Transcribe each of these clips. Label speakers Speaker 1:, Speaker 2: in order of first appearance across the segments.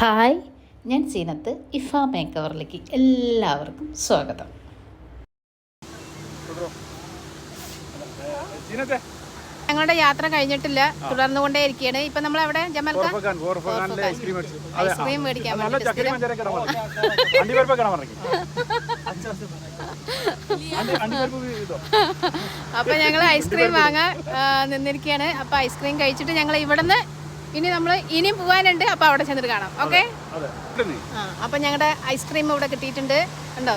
Speaker 1: Hi ഞാൻ സീനത്ത് ഇഫ മേക്കവറിലേക്ക് എല്ലാവർക്കും സ്വാഗതം.
Speaker 2: ഞങ്ങളുടെ യാത്ര കഴിഞ്ഞിട്ടില്ല തുടർന്നു കൊണ്ടേയിരിക്കുകയാണ് ഇപ്പൊ നമ്മൾ അവിടെ
Speaker 3: ഐസ്ക്രീം
Speaker 2: ഐസ്ക്രീം മേടിക്കാൻ അപ്പൊ ഞങ്ങൾ ഐസ്ക്രീം വാങ്ങാൻ നിന്നിരിക്കുകയാണ്. അപ്പൊ ഐസ്ക്രീം കഴിച്ചിട്ട് ഞങ്ങൾ ഇവിടുന്ന് ഇനി നമ്മൾ ഇനിയും പോകാനുണ്ട് അപ്പൊ അവിടെ ചെന്നിട്ട് കാണാം ഓക്കെ
Speaker 3: അതെ ഇവിടുന്ന്.
Speaker 2: ആ അപ്പൊ ഞങ്ങളുടെ ഐസ്ക്രീം ഇവിടെ കിട്ടിയിട്ടുണ്ട് ഉണ്ടോ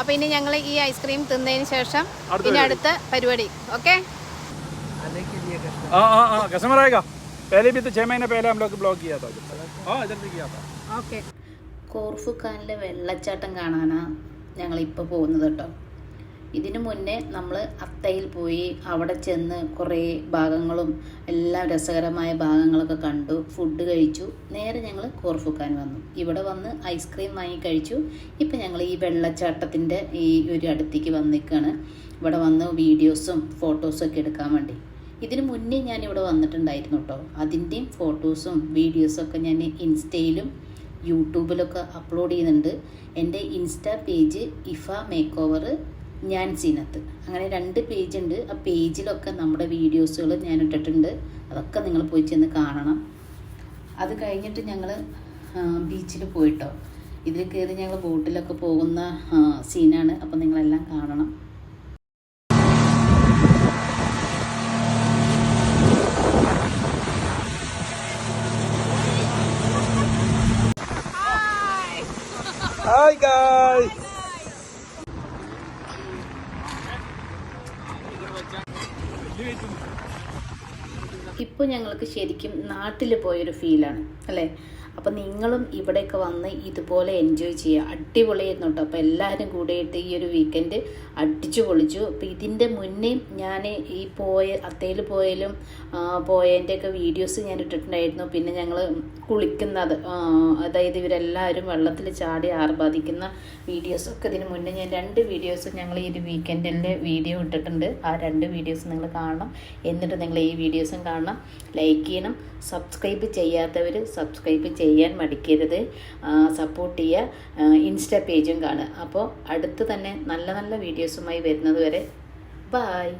Speaker 2: അപ്പൊ ഇനി ഞങ്ങൾ ഈ ഐസ്ക്രീം തിന്നതിന് ശേഷം
Speaker 3: അടുത്ത
Speaker 2: ഇനി അടുത്ത പരിപാടി ഓക്കെ
Speaker 3: हाँ हाँ हाँ कस्टमर आएगा पहले भी तो छह महीने पहले हम लोग ब्लॉक किया था हाँ इधर भी किया था
Speaker 2: ഓക്കെ
Speaker 1: കോർഫു ഖാനിലെ വെള്ളച്ചാട്ടം കാണാനാണ് ഞങ്ങളിപ്പോൾ പോകുന്നത് കേട്ടോ ഇതിനു മുന്നേ നമ്മൾ അത്തയിൽ പോയി അവിടെ ചെന്ന് കുറേ ഭാഗങ്ങളും എല്ലാം രസകരമായ ഭാഗങ്ങളൊക്കെ കണ്ടു ഫുഡ് കഴിച്ചു. നേരെ ഞങ്ങൾ കോർഫുക്കാൻ വന്നു. ഇവിടെ വന്ന് ഐസ്ക്രീം വാങ്ങി കഴിച്ചു. ഇപ്പം ഞങ്ങൾ ഈ വെള്ളച്ചാട്ടത്തിന്റെ ഈ ഒരു അടുത്തേക്ക് വന്നിക്കാണ്. ഇവിടെ വന്ന് വീഡിയോസും ഫോട്ടോസും ഒക്കെ എടുക്കാൻ വേണ്ടി. ഇതിനു മുന്നേ ഞാൻ ഇവിടെ വന്നിട്ടുണ്ടായിരുന്നു കേട്ടോ. അതിന്റെയും ഫോട്ടോസും വീഡിയോസും ഒക്കെ ഞാൻ ഇൻസ്റ്റയിലും യൂട്യൂബിലൊക്കെ അപ്ലോഡ് ചെയ്യുന്നുണ്ട്. എന്റെ ഇൻസ്റ്റാ പേജ് ഇഫ മേക്ക് ഓവർ ഞാൻ സീനത്ത്. അങ്ങനെ രണ്ട് പേജ് ഉണ്ട്. ആ പേജിലൊക്കെ നമ്മുടെ വീഡിയോസുകൾ ഞാൻ ഇട്ടിട്ടുണ്ട്. അതൊക്കെ നിങ്ങൾ പോയി ചെന്ന് കാണണം. അത് കഴിഞ്ഞിട്ട് ഞങ്ങൾ ബീച്ചിൽ പോയിട്ടോ. ഇതിൽ കയറി ഞങ്ങൾ ബോട്ടിലൊക്കെ പോകുന്ന സീനാണ് അപ്പം നിങ്ങളെല്ലാം കാണണം.
Speaker 3: Hi guys!
Speaker 1: ഇപ്പോൾ ഞങ്ങൾക്ക് ശരിക്കും നാട്ടിൽ പോയൊരു ഫീലാണ് അല്ലേ? അപ്പോൾ നിങ്ങളും ഇവിടെയൊക്കെ വന്ന് ഇതുപോലെ എൻജോയ് ചെയ്യുക. അടിപൊളിയായിരുന്നു കേട്ടോ അപ്പോൾ എല്ലാവരും കൂടിയിട്ട് ഈ ഒരു വീക്കെൻഡ് അടിച്ചു പൊളിച്ചു. അപ്പോൾ ഇതിന്റെ മുന്നേ ഞാൻ ഈ പോയ അത്തയിൽ പോയാലും പോയതിന്റെയൊക്കെ വീഡിയോസ് ഞാൻ ഇട്ടിട്ടുണ്ടായിരുന്നു. പിന്നെ ഞങ്ങൾ കുളിക്കുന്നത് അതായത് ഇവരെല്ലാവരും വെള്ളത്തിൽ ചാടി ആർഭാദിക്കുന്ന വീഡിയോസൊക്കെ ഇതിന് മുന്നേ ഞാൻ രണ്ട് വീഡിയോസ് ഞങ്ങൾ ഈ ഒരു വീക്കെൻഡിന്റെ വീഡിയോ ഇട്ടിട്ടുണ്ട്. ആ രണ്ട് വീഡിയോസ് നിങ്ങൾ കാണണം. എന്നിട്ട് നിങ്ങൾ ഈ വീഡിയോസും കാണണം. ലൈക്ക് ചെയ്യണം. സബ്സ്ക്രൈബ് ചെയ്യാത്തവർ സബ്സ്ക്രൈബ് ചെയ്യാൻ മടിക്കരുത്. സപ്പോർട്ട് ചെയ്യുക. ഇൻസ്റ്റ പേജും കാണുക. അപ്പോൾ അടുത്ത് തന്നെ നല്ല നല്ല വീഡിയോസുമായി വരുന്നത് വരെ ബായ്